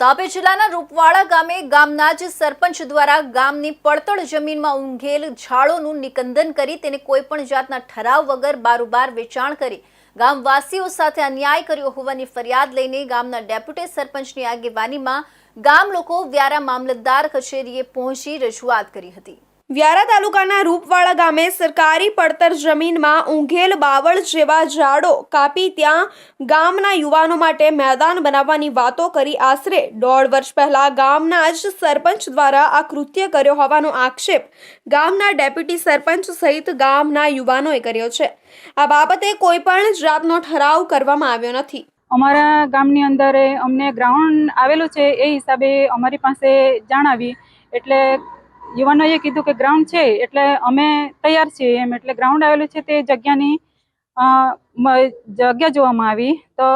તાપી જિલ્લાના રૂપવાડા ગામે ગામના જ સરપંચ દ્વારા ગામની પડતળ જમીનમાં ઊંઘેલ ઝાડોનું નિકંદન કરી તેને કોઈપણ જાતના ઠરાવ વગર બારોબાર વેચાણ કરી ગામવાસીઓ સાથે અન્યાય કર્યો હોવાની ફરિયાદ લઈને ગામના ડેપ્યુટી સરપંચની આગેવાનીમાં ગામ લોકો વ્યારા મામલતદાર કચેરીએ પહોંચી રજૂઆત કરી હતી. વ્યારા તાલુકાના રૂપવાળા ગામે સરકારી પડતર જમીનમાં ઊંઘેલ બાવળ જેવા ઝાડો કાપી ત્યાં ગામના યુવાનો માટે મેદાન બનાવવાની વાતો કરી આશરે દોઢ વર્ષ પહેલા ગામના જ સરપંચ દ્વારા આ કૃત્ય કર્યો હોવાનો આક્ષેપ ગામના ડેપ્યુટી સરપંચ સહિત ગામના યુવાનોએ કર્યો છે. આ બાબતે કોઈ પણ જાતનો ઠરાવ કરવામાં આવ્યો નથી. અમારા ગામની અંદર અમને ગ્રાઉન્ડ આવેલું છે એ હિસાબે અમારી પાસે જણાવી એટલે યુવાનોએ કીધું કે ગ્રાઉન્ડ છે, એટલે અમે તૈયાર છીએ એમ. એટલે ગ્રાઉન્ડ આવેલું છે તે જગ્યાની જગ્યા જોવામાં આવી. તો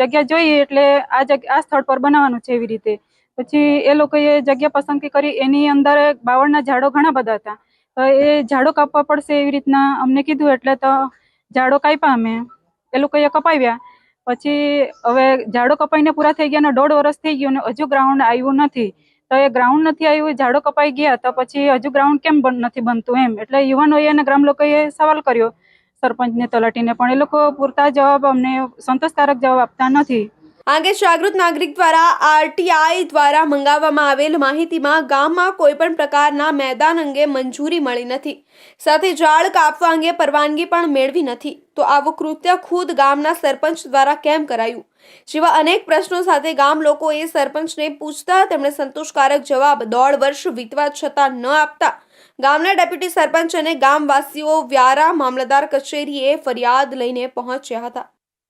જગ્યા જોઈએ એટલે આ જગ્યા આ સ્થળ પર બનાવવાનું છે એવી રીતે. પછી એ લોકોએ જગ્યા પસંદગી કરી. એની અંદર બાવળના ઝાડો ઘણા બધા હતા. તો એ ઝાડો કાપવા પડશે એવી રીતના અમને કીધું. એટલે તો ઝાડો કાપ્યા અમે. એ લોકોએ કપાવ્યા. પછી હવે ઝાડો કપાઈને પૂરા થઈ ગયા ને દોઢ વર્ષ થઈ ગયું ને હજુ ગ્રાઉન્ડ આવ્યું નથી. તો એ ગ્રાઉન્ડ નથી આવ્યું ઝાડો કપાઈ ગયા, તો પછી હજુ ગ્રાઉન્ડ કેમ નથી બનતું એમ. એટલે યુવાનોએ અને ગ્રામ લોકોએ સવાલ કર્યો. સરપંચને તલાટીને પણ એ લોકો પૂરતા જવાબ અમને સંતોષકારક જવાબ આપતા નથી. આ જાગૃત નાગરિક દ્વારા આરટીઆઈ દ્વારા મંગાવવામાં આવેલ માહિતીમાં ગામમાં કોઈપણ પ્રકારના મેદાન અંગે મંજૂરી મળી નથી. સાથે ઝાડ કાપવા અંગે પરવાનગી પણ મેળવી નથી. તો આવું કૃત્ય ખુદ ગામના સરપંચ દ્વારા કેમ કરાયું? જેવા અનેક પ્રશ્નો સાથે ગામ લોકોએ સરપંચને પૂછતા તેમણે સંતોષકારક જવાબ દોઢ વર્ષ વીતવા છતાં ન આપતા. ગામના ડેપ્યુટી સરપંચ અને ગામવાસીઓ વ્યારા મામલતદાર કચેરીએ ફરિયાદ લઈને પહોંચ્યા હતા.